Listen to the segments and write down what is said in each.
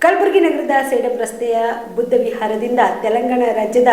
ಕಲಬುರಗಿ ನಗರದ ಸೇಡಂ ರಸ್ತೆಯ ಬುದ್ಧ ವಿಹಾರದಿಂದ ತೆಲಂಗಾಣ ರಾಜ್ಯದ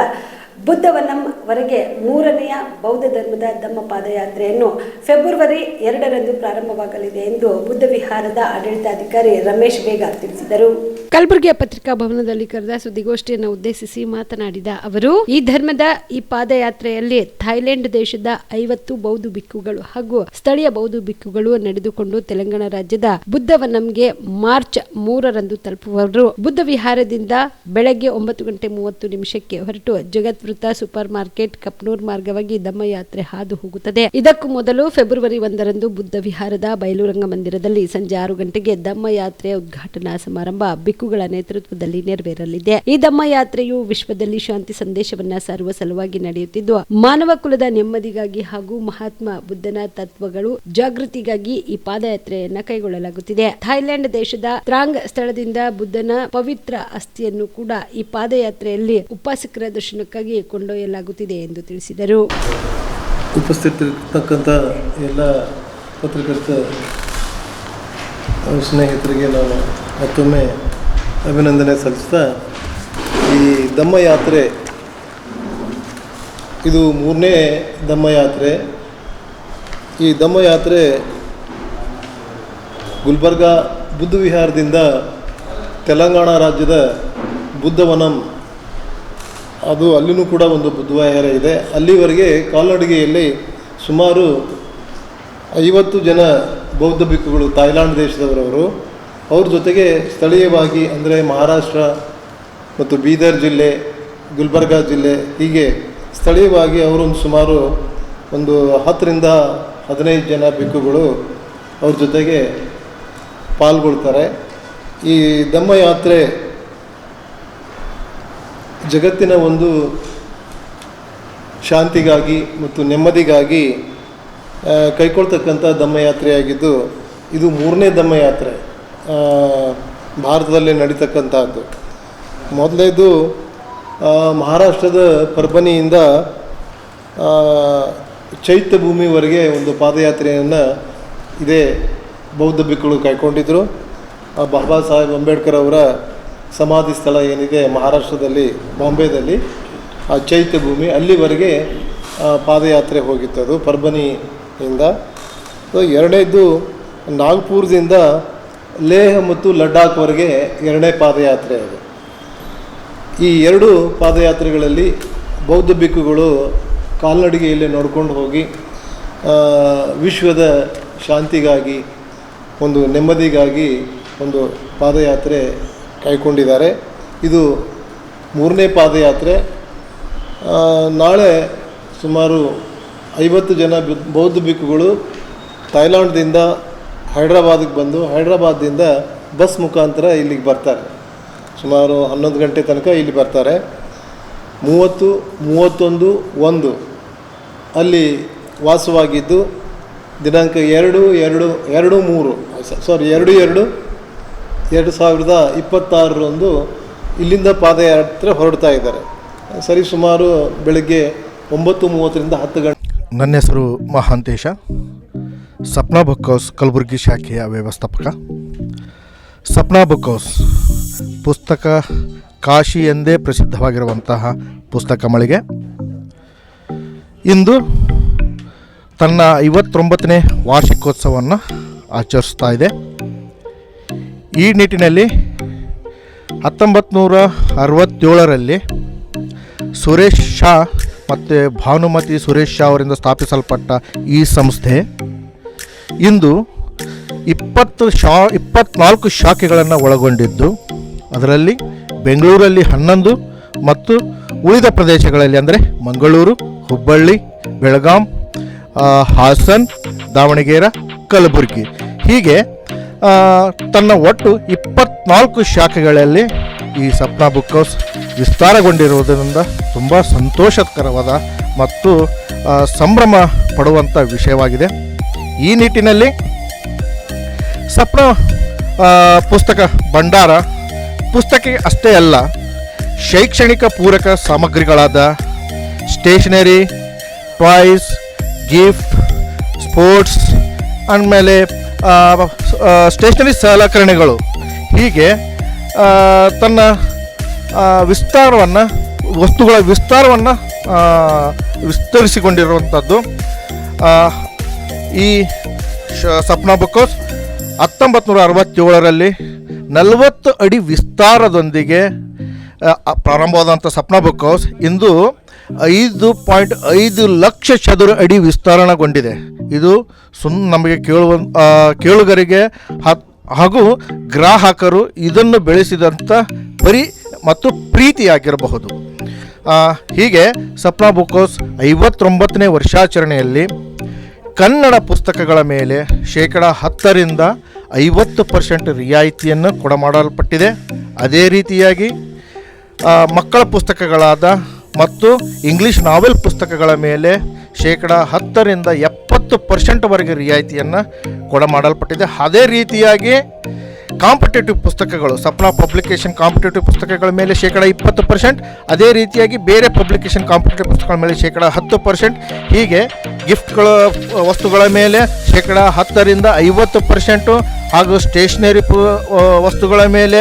ಬುದ್ಧವನಂ ವರೆಗೆ ಮೂರನೆಯ ಬೌದ್ಧ ಧರ್ಮದ ಧಮ್ಮ ಪಾದಯಾತ್ರೆಯನ್ನು ಫೆಬ್ರವರಿ ಎರಡರಂದು ಪ್ರಾರಂಭವಾಗಲಿದೆ ಎಂದು ಬುದ್ಧ ವಿಹಾರದ ಆಡಳಿತಾಧಿಕಾರಿ ರಮೇಶ್ ಬೇಗ ತಿಳಿಸಿದರು. ಕಲಬುರಗಿಯ ಪತ್ರಿಕಾ ಭವನದಲ್ಲಿ ಕರೆದ ಸುದ್ದಿಗೋಷ್ಠಿಯನ್ನು ಉದ್ದೇಶಿಸಿ ಮಾತನಾಡಿದ ಅವರು, ಈ ಧರ್ಮದ ಈ ಪಾದಯಾತ್ರೆಯಲ್ಲಿ ಥೈಲ್ಯಾಂಡ್ ದೇಶದ ಐವತ್ತು ಬೌದ್ಧ ಬಿಕ್ಕುಗಳು ಹಾಗೂ ಸ್ಥಳೀಯ ಬೌದ್ಧ ಬಿಕ್ಕುಗಳು ನಡೆದುಕೊಂಡು ತೆಲಂಗಾಣ ರಾಜ್ಯದ ಬುದ್ಧವನಂಗೆ ಮಾರ್ಚ್ ಮೂರರಂದು ತಲುಪುವರು. ಬುದ್ಧ ವಿಹಾರದಿಂದ ಬೆಳಗ್ಗೆ ಒಂಬತ್ತು ಗಂಟೆ ಮೂವತ್ತು ನಿಮಿಷಕ್ಕೆ ಹೊರಟು ಜಗತ್ವೃತ್ತ ಸೂಪರ್ ಮಾರ್ಕೆಟ್ ಕಪ್ನೂರ್ ಮಾರ್ಗವಾಗಿ ದಮ್ಮಯಾತ್ರೆ ಹಾದು ಹೋಗುತ್ತದೆ. ಇದಕ್ಕೂ ಮೊದಲು ಫೆಬ್ರವರಿ ಒಂದರಂದು ಬುದ್ಧ ವಿಹಾರದ ಬಯಲುರಂಗ ಮಂದಿರದಲ್ಲಿ ಸಂಜೆ ಆರು ಗಂಟೆಗೆ ದಮ್ಮ ಯಾತ್ರೆಯ ಉದ್ಘಾಟನಾ ಸಮಾರಂಭ ಬಿಕ್ಕುಗಳ ನೇತೃತ್ವದಲ್ಲಿ ನೆರವೇರಲಿದೆ. ಈ ಧಮ್ಮ ಯಾತ್ರೆಯು ವಿಶ್ವದಲ್ಲಿ ಶಾಂತಿ ಸಂದೇಶವನ್ನ ಸಾರುವ ಸಲುವಾಗಿ ನಡೆಯುತ್ತಿದ್ದು, ಮಾನವ ಕುಲದ ನೆಮ್ಮದಿಗಾಗಿ ಹಾಗೂ ಮಹಾತ್ಮ ಬುದ್ಧನ ತತ್ವಗಳು ಜಾಗೃತಿಗಾಗಿ ಈ ಪಾದಯಾತ್ರೆಯನ್ನ ಕೈಗೊಳ್ಳಲಾಗುತ್ತಿದೆ. ಥೈಲ್ಯಾಂಡ್ ದೇಶದ ತ್ರಾಂಗ್ ಸ್ಥಳದಿಂದ ಬುದ್ಧನ ಪವಿತ್ರ ಅಸ್ಥಿಯನ್ನು ಕೂಡ ಈ ಪಾದಯಾತ್ರೆಯಲ್ಲಿ ಉಪಾಸಕರ ದರ್ಶನಕ್ಕಾಗಿ ಕೊಂಡೊಯ್ಯಲಾಗುತ್ತಿದೆ ಎಂದು ತಿಳಿಸಿದರು. ಉಪಸ್ಥಿತರಿರ್ತಕ್ಕಂಥ ಎಲ್ಲ ಪತ್ರಕರ್ತ ಸ್ನೇಹಿತರಿಗೆ ನಾನು ಮತ್ತೊಮ್ಮೆ ಅಭಿನಂದನೆ ಸಲ್ಲಿಸ್ತಾ ಈ ಧಮ್ಮ ಯಾತ್ರೆ ಇದು ಮೂರನೇ ಧಮ್ಮ ಯಾತ್ರೆ ಈ ಧಮ್ಮ ಯಾತ್ರೆ ಗುಲ್ಬರ್ಗ ಬುದ್ಧ ವಿಹಾರದಿಂದ ತೆಲಂಗಾಣ ರಾಜ್ಯದ ಬುದ್ಧವನಂ. ಅದು ಅಲ್ಲಿನೂ ಕೂಡ ಒಂದು ಬುದ್ಧವಿಹಾರ ಇದೆ. ಅಲ್ಲಿವರೆಗೆ ಕಾಲ್ನಡಿಗೆಯಲ್ಲಿ ಸುಮಾರು ಐವತ್ತು ಜನ ಬೌದ್ಧ ಭಿಕ್ಕುಗಳು ಥಾಯ್ಲ್ಯಾಂಡ್ ದೇಶದವರವರು ಅವ್ರ ಜೊತೆಗೆ ಸ್ಥಳೀಯವಾಗಿ ಅಂದರೆ ಮಹಾರಾಷ್ಟ್ರ ಮತ್ತು ಬೀದರ್ ಜಿಲ್ಲೆ, ಗುಲ್ಬರ್ಗಾ ಜಿಲ್ಲೆ ಹೀಗೆ ಸ್ಥಳೀಯವಾಗಿ ಅವರೊಂದು ಸುಮಾರು ಒಂದು ಹತ್ತರಿಂದ ಹದಿನೈದು ಜನ ಬಿಕ್ಕುಗಳು ಅವ್ರ ಜೊತೆಗೆ ಪಾಲ್ಗೊಳ್ತಾರೆ. ಈ ಧಮ್ಮಯಾತ್ರೆ ಜಗತ್ತಿನ ಒಂದು ಶಾಂತಿಗಾಗಿ ಮತ್ತು ನೆಮ್ಮದಿಗಾಗಿ ಕೈಕೊಳ್ತಕ್ಕಂಥ ಧಮ್ಮಯಾತ್ರೆಯಾಗಿದ್ದು ಇದು ಮೂರನೇ ಧಮ್ಮಯಾತ್ರೆ ಭಾರತದಲ್ಲಿ ನಡೀತಕ್ಕಂಥದ್ದು ಮೊದಲೇದು ಮಹಾರಾಷ್ಟ್ರದ ಪರ್ಬನಿಯಿಂದ ಚೈತ್ಯ ಭೂಮಿವರೆಗೆ ಒಂದು ಪಾದಯಾತ್ರೆಯನ್ನು ಇದೇ ಬೌದ್ಧ ಭಿಕ್ಕುಗಳು ಕೈಕೊಂಡಿದ್ದರು ಬಾಬಾ ಸಾಹೇಬ್ ಅಂಬೇಡ್ಕರ್ ಅವರ ಸಮಾಧಿ ಸ್ಥಳ ಏನಿದೆ ಮಹಾರಾಷ್ಟ್ರದಲ್ಲಿ, ಬಾಂಬೆದಲ್ಲಿ, ಆ ಚೈತ್ಯ ಭೂಮಿ ಅಲ್ಲಿವರೆಗೆ ಪಾದಯಾತ್ರೆ ಹೋಗಿತ್ತು. ಅದು ಪರ್ಬನಿಯಿಂದ. ಸೊ, ಎರಡನೇದು, ನಾಗ್ಪುರದಿಂದ ಲೇಹ್ ಮತ್ತು ಲಡಾಖ್ವರೆಗೆ ಎರಡನೇ ಪಾದಯಾತ್ರೆ ಅದು. ಈ ಎರಡು ಪಾದಯಾತ್ರೆಗಳಲ್ಲಿ ಬೌದ್ಧ ಬಿಕ್ಕುಗಳು ಕಾಲ್ನಡಿಗೆಯಲ್ಲಿ ನೋಡ್ಕೊಂಡು ಹೋಗಿ ವಿಶ್ವದ ಶಾಂತಿಗಾಗಿ, ಒಂದು ನೆಮ್ಮದಿಗಾಗಿ ಒಂದು ಪಾದಯಾತ್ರೆ ಕೈಗೊಂಡಿದ್ದಾರೆ ಇದು ಮೂರನೇ ಪಾದಯಾತ್ರೆ. ನಾಳೆ ಸುಮಾರು ಐವತ್ತು ಜನ ಬೌದ್ಧ ಬಿಕ್ಕುಗಳು ಥೈಲ್ಯಾಂಡ್ದಿಂದ ಹೈದ್ರಾಬಾದಿಗೆ ಬಂದು ಹೈದ್ರಾಬಾದಿಂದ ಬಸ್ ಮುಖಾಂತರ ಇಲ್ಲಿಗೆ ಬರ್ತಾರೆ. ಸುಮಾರು ಹನ್ನೊಂದು ಗಂಟೆ ತನಕ ಇಲ್ಲಿ ಬರ್ತಾರೆ. ಮೂವತ್ತು, ಮೂವತ್ತೊಂದು, ಒಂದು ಅಲ್ಲಿ ವಾಸವಾಗಿದ್ದು ದಿನಾಂಕ ಎರಡು ಎರಡು ಎರಡು, ಮೂರು ಸಾರಿ ಎರಡು ಎರಡು ಎರಡು ಸಾವಿರದ ಇಪ್ಪತ್ತಾರರಂದು ಇಲ್ಲಿಂದ ಪಾದಯಾತ್ರೆ ಹೊರಡ್ತಾ ಇದ್ದಾರೆ. ಸರಿ, ಸುಮಾರು ಬೆಳಗ್ಗೆ ಒಂಬತ್ತು ಮೂವತ್ತರಿಂದ ಹತ್ತು ಗಂಟೆ ನನ್ನ ಹೆಸರು ಮಹಾಂತೇಶ. ಸಪ್ನಾ ಬುಕ್ ಹೌಸ್ ಕಲಬುರಗಿ ಶಾಖೆಯ ವ್ಯವಸ್ಥಾಪಕ ಸಪ್ನಾ ಬುಕ್ ಹೌಸ್ ಪುಸ್ತಕ ಕಾಶಿ ಎಂದೇ ಪ್ರಸಿದ್ಧವಾಗಿರುವಂತಹ ಪುಸ್ತಕ ಮಳಿಗೆ ಇಂದು ತನ್ನ ಐವತ್ತೊಂಬತ್ತನೇ ವಾರ್ಷಿಕೋತ್ಸವವನ್ನು ಆಚರಿಸ್ತಾ ಇದೆ ಈ ನಿಟ್ಟಿನಲ್ಲಿ ಹತ್ತೊಂಬತ್ತು ನೂರ ಅರವತ್ತೇಳರಲ್ಲಿ ಸುರೇಶ್ ಶಾ ಮತ್ತು ಭಾನುಮತಿ ಸುರೇಶ್ ಶಾ ಅವರಿಂದ ಸ್ಥಾಪಿಸಲ್ಪಟ್ಟ ಈ ಸಂಸ್ಥೆ. ಇಂದು ಇಪ್ಪತ್ತು ಶಾ, ಇಪ್ಪತ್ನಾಲ್ಕು ಶಾಖೆಗಳನ್ನು ಒಳಗೊಂಡಿದ್ದು. ಅದರಲ್ಲಿ ಬೆಂಗಳೂರಲ್ಲಿ ಹನ್ನೊಂದು ಮತ್ತು ಉಳಿದ ಪ್ರದೇಶಗಳಲ್ಲಿ ಅಂದರೆ ಮಂಗಳೂರು, ಹುಬ್ಬಳ್ಳಿ, ಬೆಳಗಾಂ ಹಾಸನ್, ದಾವಣಗೆರೆ, ಕಲಬುರಗಿ. ಹೀಗೆ ತನ್ನ ಒಟ್ಟು ಇಪ್ಪತ್ನಾಲ್ಕು ಶಾಖೆಗಳಲ್ಲಿ ಈ ಸಪ್ನಾ ಬುಕ್ ಹೌಸ್ ವಿಸ್ತಾರಗೊಂಡಿರುವುದರಿಂದ ತುಂಬ ಸಂತೋಷಕರವಾದ ಮತ್ತು ಸಂಭ್ರಮ ಪಡುವಂಥ ವಿಷಯವಾಗಿದೆ. ಈ ನಿಟ್ಟಿನಲ್ಲಿ ಸಪ್ನ ಪುಸ್ತಕ ಭಂಡಾರ, ಪುಸ್ತಕ ಅಷ್ಟೇ ಅಲ್ಲ, ಶೈಕ್ಷಣಿಕ ಪೂರಕ ಸಾಮಗ್ರಿಗಳಾದ ಸ್ಟೇಷನರಿ, ಟಾಯ್ಸ್, ಗಿಫ್ಟ್, ಸ್ಪೋರ್ಟ್ಸ್ ಆಮೇಲೆ ಸ್ಟೇಷನರಿ ಸಲಕರಣೆಗಳು. ಹೀಗೆ ತನ್ನ ವಿಸ್ತಾರವನ್ನು, ವಸ್ತುಗಳ ವಿಸ್ತಾರವನ್ನು ವಿಸ್ತರಿಸಿಕೊಂಡಿರುವಂಥದ್ದು ಈ ಸಪ್ನಾ ಹೌಸ್ ಹತ್ತೊಂಬತ್ತು ನೂರ ಅರವತ್ತೇಳರಲ್ಲಿ ನಲವತ್ತು ಅಡಿ ವಿಸ್ತಾರದೊಂದಿಗೆ ಪ್ರಾರಂಭವಾದಂಥ ಸಪ್ನಾ ಬುಕ್ ಹೌಸ್ ಇಂದು ಐದು ಪಾಯಿಂಟ್ ಐದು ಲಕ್ಷ ಚದುರ ಅಡಿ ವಿಸ್ತರಣಗೊಂಡಿದೆ. ಇದು ಸುಮ್ ನಮಗೆ ಕೇಳುವ ಕೇಳುಗರಿಗೆ ಹಾಗೂ ಗ್ರಾಹಕರು ಇದನ್ನು ಬೆಳೆಸಿದಂಥ ಪರಿ, ಮತ್ತು ಪ್ರೀತಿಯಾಗಿರಬಹುದು. ಹೀಗೆ ಸಪ್ನಾ ಬುಕ್ ಹೌಸ್ ಐವತ್ತೊಂಬತ್ತನೇ ವರ್ಷಾಚರಣೆಯಲ್ಲಿ ಕನ್ನಡ ಪುಸ್ತಕಗಳ ಮೇಲೆ ಶೇಕಡ ಹತ್ತರಿಂದ ಐವತ್ತು ಪರ್ಸೆಂಟ್ ರಿಯಾಯಿತಿಯನ್ನು ಕೊಡಮಾಡಲ್ಪಟ್ಟಿದೆ ಅದೇ ರೀತಿಯಾಗಿ ಮಕ್ಕಳ ಪುಸ್ತಕಗಳಾದ ಮತ್ತು ಇಂಗ್ಲಿಷ್ ನಾವೆಲ್ ಪುಸ್ತಕಗಳ ಮೇಲೆ ಶೇಕಡ ಹತ್ತರಿಂದ ಎಪ್ಪತ್ತು ಪರ್ಸೆಂಟ್ವರೆಗೆ ರಿಯಾಯಿತಿಯನ್ನು ಕೊಡಮಾಡಲ್ಪಟ್ಟಿದೆ ಅದೇ ರೀತಿಯಾಗಿ ಕಾಂಪಿಟೇಟಿವ್ ಪುಸ್ತಕಗಳು, ಸಪ್ನಾ ಪಬ್ಲಿಕೇಶನ್ ಕಾಂಪಿಟೇಟಿವ್ ಪುಸ್ತಕಗಳ ಮೇಲೆ ಶೇಕಡ ಇಪ್ಪತ್ತು ಪರ್ಸೆಂಟ್ ಅದೇ ರೀತಿಯಾಗಿ ಬೇರೆ ಪಬ್ಲಿಕೇಶನ್ ಕಾಂಪಿಟೇಟಿವ್ ಪುಸ್ತಕಗಳ ಮೇಲೆ ಶೇಕಡ ಹತ್ತು ಪರ್ಸೆಂಟ್ ಹೀಗೆ ಗಿಫ್ಟ್ಗಳ ವಸ್ತುಗಳ ಮೇಲೆ ಶೇಕಡ ಹತ್ತರಿಂದ ಐವತ್ತು ಪರ್ಸೆಂಟು ಹಾಗೂ ಸ್ಟೇಷನರಿ ವಸ್ತುಗಳ ಮೇಲೆ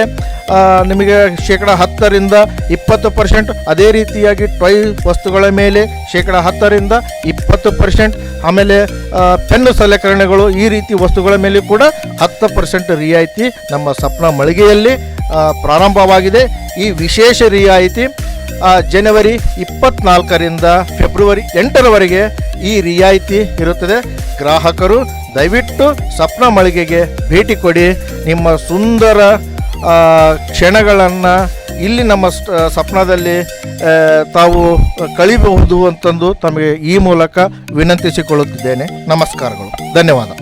ನಿಮಗೆ ಶೇಕಡ ಹತ್ತರಿಂದ ಇಪ್ಪತ್ತು ಪರ್ಸೆಂಟ್ ಅದೇ ರೀತಿಯಾಗಿ ಟೊಯ್ ವಸ್ತುಗಳ ಮೇಲೆ ಶೇಕಡ ಹತ್ತರಿಂದ ಇಪ್ಪತ್ತು ಪರ್ಸೆಂಟ್ ಆಮೇಲೆ ಪೆನ್ನು ಸಲಕರಣೆಗಳು ಈ ರೀತಿ ವಸ್ತುಗಳ ಮೇಲೆ ಕೂಡ ಹತ್ತು ಪರ್ಸೆಂಟ್ ರಿಯಾಯಿತಿ ನಮ್ಮ ಸಪ್ನ ಮಳಿಗೆಯಲ್ಲಿ ಪ್ರಾರಂಭವಾಗಿದೆ. ಈ ವಿಶೇಷ ರಿಯಾಯಿತಿ ಜನವರಿ ಇಪ್ಪತ್ನಾಲ್ಕರಿಂದ ಫೆಬ್ರವರಿ ಎಂಟರವರೆಗೆ ಈ ರಿಯಾಯಿತಿ ಇರುತ್ತದೆ. ಗ್ರಾಹಕರು ದಯವಿಟ್ಟು ಸಪ್ನ ಮಳಿಗೆಗೆ ಭೇಟಿ ಕೊಡಿ. ನಿಮ್ಮ ಸುಂದರ ಕ್ಷಣಗಳನ್ನು ಇಲ್ಲಿ ನಮ್ಮ ಸ್ವಪ್ನದಲ್ಲಿ ಸಪ್ನದಲ್ಲಿ ತಾವು ಕಳಿಬಹುದು ಅಂತಂದು ತಮಗೆ ಈ ಮೂಲಕ ವಿನಂತಿಸಿಕೊಳ್ಳುತ್ತಿದ್ದೇನೆ. ನಮಸ್ಕಾರಗಳು. ಧನ್ಯವಾದ.